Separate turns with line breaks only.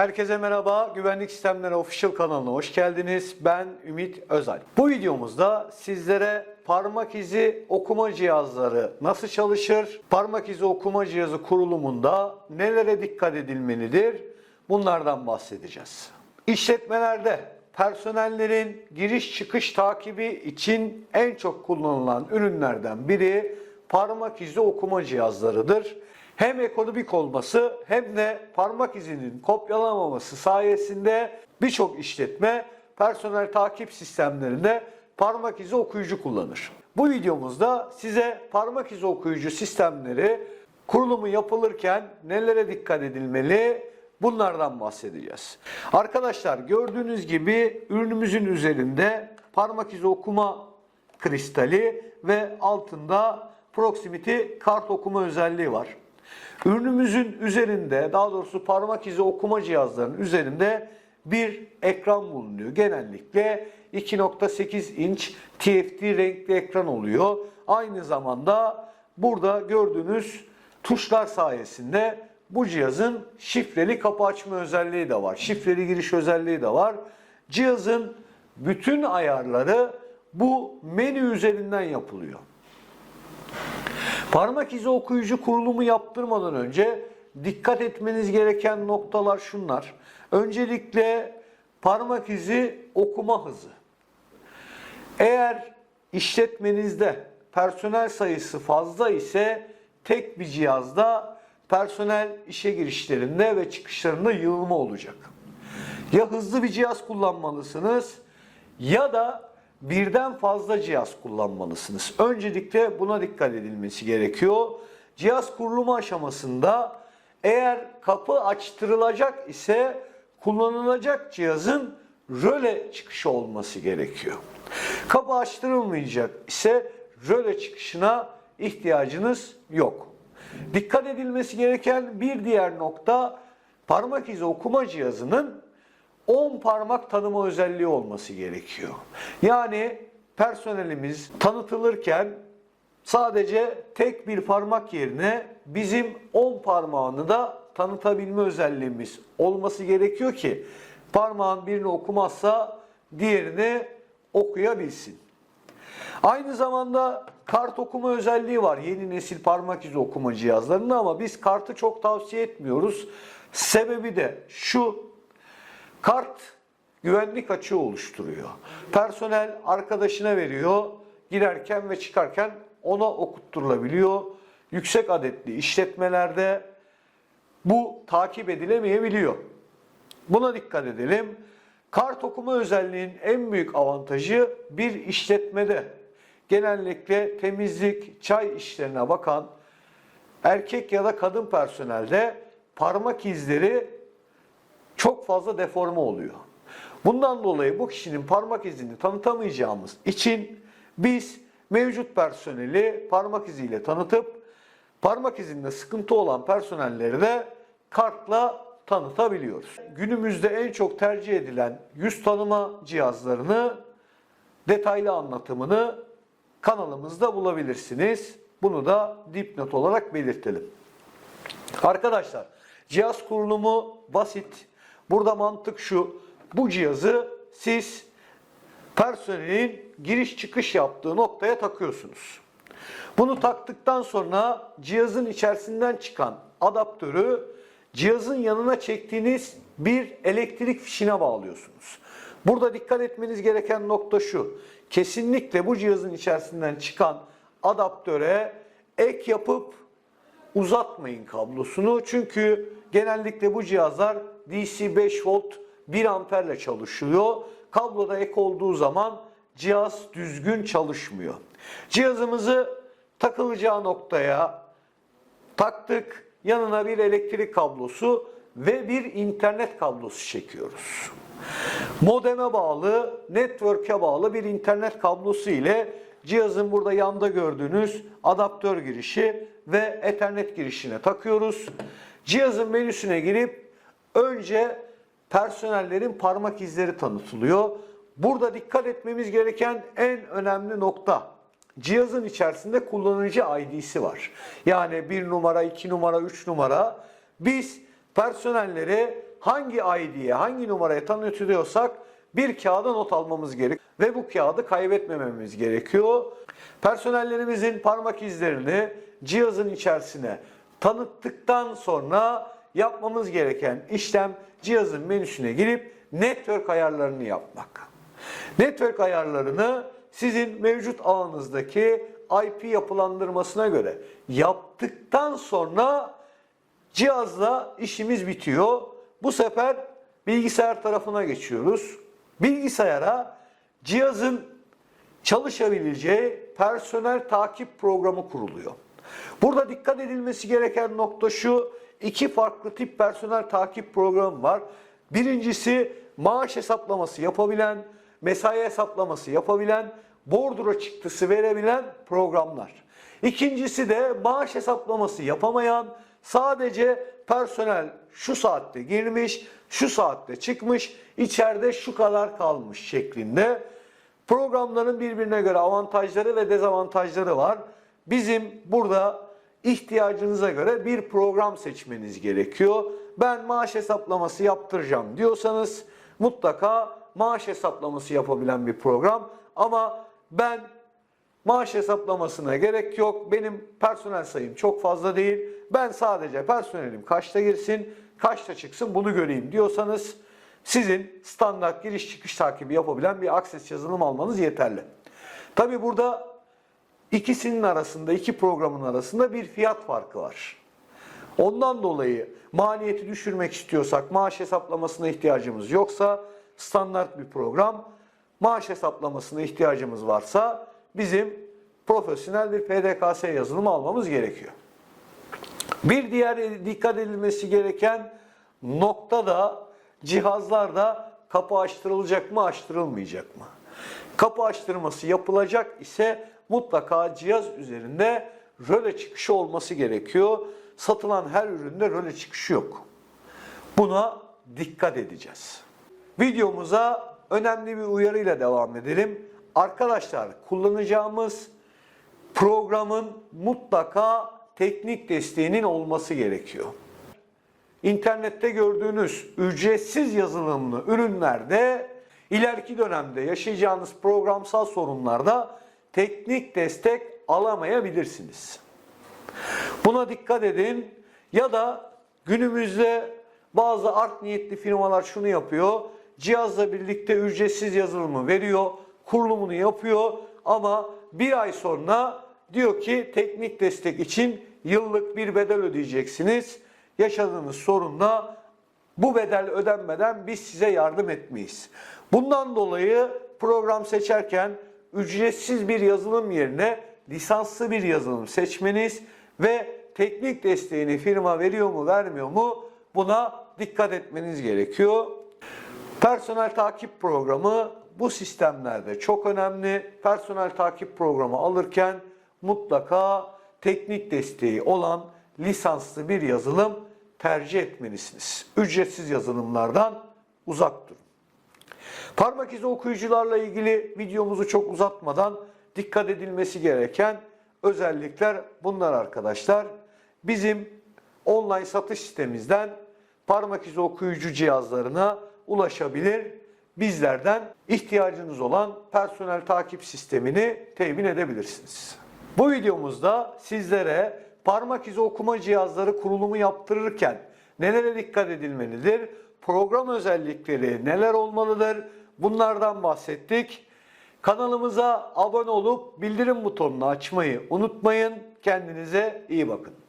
Herkese merhaba. Güvenlik Sistemleri Official kanalına hoş geldiniz. Ben Ümit Özal. Bu videomuzda sizlere parmak izi okuma cihazları nasıl çalışır? Parmak izi okuma cihazı kurulumunda nelere dikkat edilmelidir? Bunlardan bahsedeceğiz. İşletmelerde personellerin giriş çıkış takibi için en çok kullanılan ürünlerden biri parmak izi okuma cihazlarıdır. Hem ekonomik olması hem de parmak izinin kopyalanmaması sayesinde birçok işletme personel takip sistemlerinde parmak izi okuyucu kullanır. Bu videomuzda size parmak izi okuyucu sistemleri kurulumu yapılırken nelere dikkat edilmeli bunlardan bahsedeceğiz. Arkadaşlar gördüğünüz gibi ürünümüzün üzerinde parmak izi okuma kristali ve altında proximity kart okuma özelliği var. Ürünümüzün üzerinde daha doğrusu parmak izi okuma cihazlarının üzerinde bir ekran bulunuyor. Genellikle 2.8 inç TFT renkli ekran oluyor. Aynı zamanda burada gördüğünüz tuşlar sayesinde bu cihazın şifreli kapı açma özelliği de var. Şifreli giriş özelliği de var. Cihazın bütün ayarları bu menü üzerinden yapılıyor. Parmak izi okuyucu kurulumu yaptırmadan önce dikkat etmeniz gereken noktalar şunlar. Öncelikle parmak izi okuma hızı. Eğer işletmenizde personel sayısı fazla ise tek bir cihazda personel işe girişlerinde ve çıkışlarında yığılma olacak. Ya hızlı bir cihaz kullanmalısınız ya da birden fazla cihaz kullanmalısınız. Öncelikle buna dikkat edilmesi gerekiyor. Cihaz kurulumu aşamasında eğer kapı açtırılacak ise kullanılacak cihazın röle çıkışı olması gerekiyor. Kapı açtırılmayacak ise röle çıkışına ihtiyacınız yok. Dikkat edilmesi gereken bir diğer nokta parmak izi okuma cihazının 10 parmak tanıma özelliği olması gerekiyor. Yani personelimiz tanıtılırken sadece tek bir parmak yerine bizim 10 parmağını da tanıtabilme özelliğimiz olması gerekiyor ki parmağın birini okumazsa diğerini okuyabilsin. Aynı zamanda kart okuma özelliği var yeni nesil parmak izi okuma cihazlarında ama biz kartı çok tavsiye etmiyoruz. Sebebi de şu Kart güvenlik açığı oluşturuyor. Personel arkadaşına veriyor. Girerken ve çıkarken ona okutturulabiliyor. Yüksek adetli işletmelerde bu takip edilemeyebiliyor. Buna dikkat edelim. Kart okuma özelliğinin en büyük avantajı bir işletmede genellikle temizlik, çay işlerine bakan erkek ya da kadın personelde parmak izleri çok fazla deforme oluyor. Bundan dolayı bu kişinin parmak izini tanıtamayacağımız için biz mevcut personeli parmak iziyle tanıtıp parmak izinde sıkıntı olan personelleri de kartla tanıtabiliyoruz. Günümüzde en çok tercih edilen yüz tanıma cihazlarını detaylı anlatımını kanalımızda bulabilirsiniz. Bunu da dipnot olarak belirtelim. Arkadaşlar cihaz kurulumu basit. Burada mantık şu. Bu cihazı siz personelin giriş çıkış yaptığı noktaya takıyorsunuz. Bunu taktıktan sonra cihazın içerisinden çıkan adaptörü cihazın yanına çektiğiniz bir elektrik fişine bağlıyorsunuz. Burada dikkat etmeniz gereken nokta şu. Kesinlikle bu cihazın içerisinden çıkan adaptöre ek yapıp uzatmayın kablosunu. Çünkü genellikle bu cihazlar DC 5 volt 1 amperle çalışıyor. Kabloda ek olduğu zaman cihaz düzgün çalışmıyor. Cihazımızı takılacağı noktaya taktık. Yanına bir elektrik kablosu ve bir internet kablosu çekiyoruz. Modeme bağlı, network'e bağlı bir internet kablosu ile cihazın burada yanda gördüğünüz adaptör girişi ve ethernet girişine takıyoruz. Cihazın menüsüne girip önce personellerin parmak izleri tanıtılıyor. Burada dikkat etmemiz gereken en önemli nokta cihazın içerisinde kullanıcı ID'si var. Yani 1 numara, 2 numara, 3 numara. Biz personellere hangi ID'ye, hangi numaraya tanıtıyorsak bir kağıda not almamız gerek ve bu kağıdı kaybetmememiz gerekiyor. Personellerimizin parmak izlerini cihazın içerisine tanıttıktan sonra yapmamız gereken işlem cihazın menüsüne girip network ayarlarını yapmak. Network ayarlarını sizin mevcut ağınızdaki IP yapılandırmasına göre yaptıktan sonra cihazla işimiz bitiyor. Bu sefer bilgisayar tarafına geçiyoruz. Bilgisayara cihazın çalışabileceği personel takip programı kuruluyor. Burada dikkat edilmesi gereken nokta şu. iki farklı tip personel takip programı var. Birincisi maaş hesaplaması yapabilen, mesai hesaplaması yapabilen, bordro çıktısı verebilen programlar. İkincisi de maaş hesaplaması yapamayan, sadece personel şu saatte girmiş, şu saatte çıkmış, içeride şu kadar kalmış şeklinde. Programların birbirine göre avantajları ve dezavantajları var. Bizim burada ihtiyacınıza göre bir program seçmeniz gerekiyor. Ben maaş hesaplaması yaptıracağım diyorsanız mutlaka maaş hesaplaması yapabilen bir program ama ben maaş hesaplamasına gerek yok. Benim personel sayım çok fazla değil. Ben sadece personelim kaçta girsin, kaçta çıksın bunu göreyim diyorsanız sizin standart giriş çıkış takibi yapabilen bir Access yazılım almanız yeterli. Tabi burada ikisinin arasında, iki programın arasında bir fiyat farkı var. Ondan dolayı maliyeti düşürmek istiyorsak, maaş hesaplamasına ihtiyacımız yoksa standart bir program, maaş hesaplamasına ihtiyacımız varsa bizim profesyonel bir PDKS yazılımı almamız gerekiyor. Bir diğer dikkat edilmesi gereken nokta da cihazlarda kapı açtırılacak mı açtırılmayacak mı? Kapı açtırması yapılacak ise mutlaka cihaz üzerinde röle çıkışı olması gerekiyor. Satılan her üründe röle çıkışı yok. Buna dikkat edeceğiz. Videomuza önemli bir uyarıyla devam edelim. Arkadaşlar kullanacağımız programın mutlaka teknik desteğinin olması gerekiyor. İnternette gördüğünüz ücretsiz yazılımlı ürünlerde ileriki dönemde yaşayacağınız programsal sorunlarda teknik destek alamayabilirsiniz. Buna dikkat edin ya da günümüzde bazı art niyetli firmalar şunu yapıyor. Cihazla birlikte ücretsiz yazılımı veriyor, kurulumunu yapıyor ama bir ay sonra diyor ki teknik destek için yıllık bir bedel ödeyeceksiniz. Yaşadığınız sorunda bu bedel ödenmeden biz size yardım etmeyiz. Bundan dolayı program seçerken ücretsiz bir yazılım yerine lisanslı bir yazılım seçmeniz ve teknik desteğini firma veriyor mu vermiyor mu buna dikkat etmeniz gerekiyor. Personel takip programı bu sistemlerde çok önemli. Personel takip programı alırken mutlaka teknik desteği olan lisanslı bir yazılım tercih etmelisiniz. Ücretsiz yazılımlardan uzak durun. Parmak izi okuyucularla ilgili videomuzu çok uzatmadan dikkat edilmesi gereken özellikler bunlar arkadaşlar. Bizim online satış sitemizden parmak izi okuyucu cihazlarına ulaşabilir. Bizlerden ihtiyacınız olan personel takip sistemini temin edebilirsiniz. Bu videomuzda sizlere parmak izi okuma cihazları kurulumu yaptırırken nelere dikkat edilmelidir? Program özellikleri neler olmalıdır? Bunlardan bahsettik. Kanalımıza abone olup bildirim butonunu açmayı unutmayın. Kendinize iyi bakın.